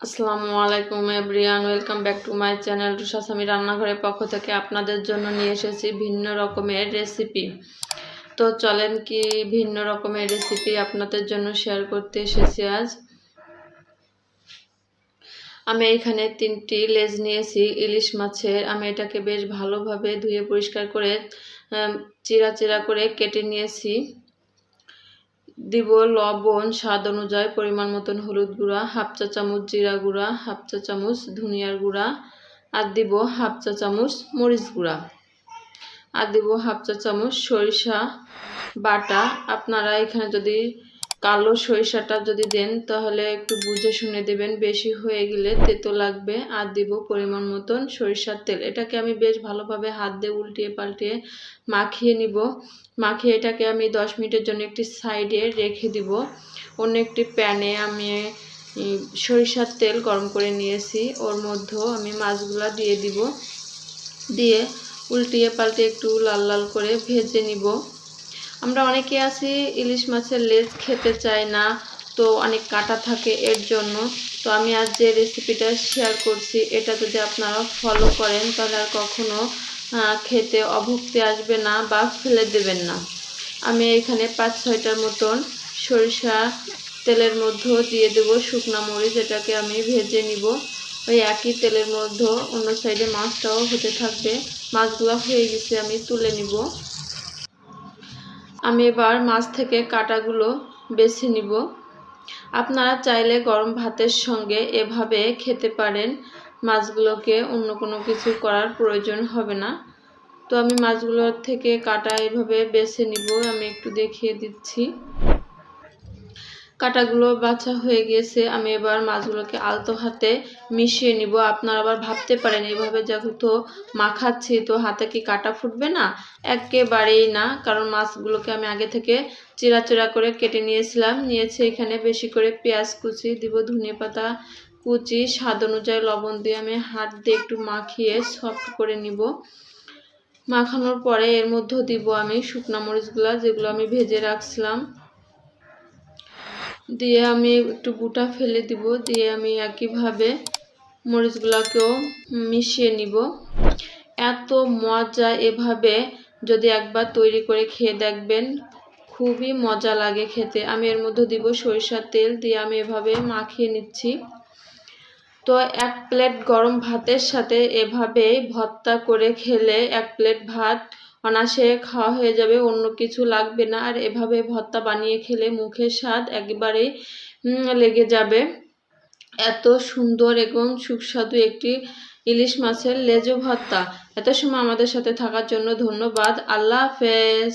আসসালামু আলাইকুম everyone welcome back to my channel Rusha Sami রান্নাঘরের পক্ষ থেকে আপনাদের জন্য নিয়ে এসেছি ভিন্ন রকমের রেসিপি। তো চলেন কি ভিন্ন রকমের রেসিপি আপনাদের জন্য শেয়ার করতে এসেছি আজ। আমি এখানে তিনটি লেজ নিয়েছি, ইলিশ মাছের। আমি এটাকে বেশ ভালোভাবে ধুয়ে পরিষ্কার করে চিরা চিরা করে কেটে নিয়েছি। দিব লবণ, স্বাদ অনুযায়ী পরিমাণ মতন হলুদ গুঁড়া, হাফ চা চামচ জিরা গুঁড়া, হাফ চা চামচ ধনিয়ার গুঁড়া, আর দিব হাফ চা চামচ মরিচ গুঁড়া। আর দিব হাফ চা চামচ সরিষা বাটা। আপনারা এখানে যদি কালো সরিষাটা যদি দেন, তাহলে একটু বুঝে শুনে দেবেন। বেশি হয়ে গেলে তেতো লাগবে। আর দিব পরিমাণ মতন সরিষার তেল। এটাকে আমি বেশ ভালোভাবে হাত দিয়ে উল্টিয়ে পাল্টিয়ে মাখিয়ে নিব। মাখিয়ে এটাকে আমি দশ মিনিটের জন্য একটি সাইডে রেখে দিব। অন্য একটি প্যানে আমি সরিষার তেল গরম করে নিয়েছি। ওর মধ্যেও আমি মাছগুলা দিয়ে দিব। দিয়ে উল্টিয়ে পাল্টে একটু লাল লাল করে ভেজে নিব। আমরা অনেকে আছি ইলিশ মাছের লেজ খেতে চাই না তো অনেক কাটা থাকে এর জন্য। তো আমি আজ যে রেসিপিটা শেয়ার করছি এটা যদি আপনারা ফলো করেন তাহলে আর কখনো আহ, খেতে অভুক্তি আসবে না বা ফেলে দেবেন না। আমি এখানে পাঁচ ছয়টার মতন সরিষা তেলের মধ্যেও দিয়ে দেবো শুকনা মরিচ এটাকে আমি ভেজে নিব। ওই একই তেলের মধ্যে অন্য সাইডে মাছটাও হতে থাকবে। মাছগুলো হয়ে গেছে আমি তুলে নিব। আমি এবার মাছ থেকে কাটাগুলো বেছে নিব। আপনারা চাইলে গরম ভাতের সঙ্গে এভাবে খেতে পারেন। মাছগুলোকে অন্য কোনো কিছু করার প্রয়োজন হবে না। তো আমি মাছগুলোর থেকে কাটা এভাবে বেছে নিব, আমি একটু দেখিয়ে দিচ্ছি। কাটাগুলো বাছা হয়ে গিয়েছে আমি এবার মাছগুলোকে আলতো হাতে মিশিয়ে নিব। আপনারা আবার ভাবতে পারেন, এভাবে যেহেতু মাখাচ্ছি, তো হাতে কি কাটা ফুটবে না? একেবারেই না, কারণ মাছগুলোকে আমি আগে থেকে চিরা চিরা করে কেটে নিয়েছিলাম। নিয়েছি এখানে বেশি করে পেঁয়াজ কুচি, দিব ধনিয়া পাতা কুচি, স্বাদ অনুযায়ী লবণ দিয়ে আমি হাত দিয়ে একটু মাখিয়ে সফট করে নিব। মাখানোর পরে এর মধ্যে দিব আমি শুকনা মরিচগুলো, যেগুলো আমি ভেজে রাখছিলাম। দিয়ে আমি একটু গুটা ফেলে দিব। দিয়ে আমি একইভাবে মরিচগুলোকেও মিশিয়ে নিব। এত মজা এভাবে যদি একবার তৈরি করে খেয়ে দেখবেন, খুবই মজা লাগে খেতে। আমি এর মধ্যে দিব সরিষার তেল দিয়ে আমি এভাবে মাখিয়ে নিচ্ছি। তো এক প্লেট গরম ভাতের সাথে এভাবে ভর্তা করে খেলে এক প্লেট ভাত অনাসে খাওয়া হয়ে যাবে, অন্য কিছু লাগবে না। আর এভাবে ভর্তা বানিয়ে খেলে মুখের স্বাদ একেবারেই লেগে যাবে। এত সুন্দর এবং সুস্বাদু একটি ইলিশ মাছের লেজো ভর্তা। এত সময় আমাদের সাথে থাকার জন্য ধন্যবাদ। আল্লাহ হাফেজ।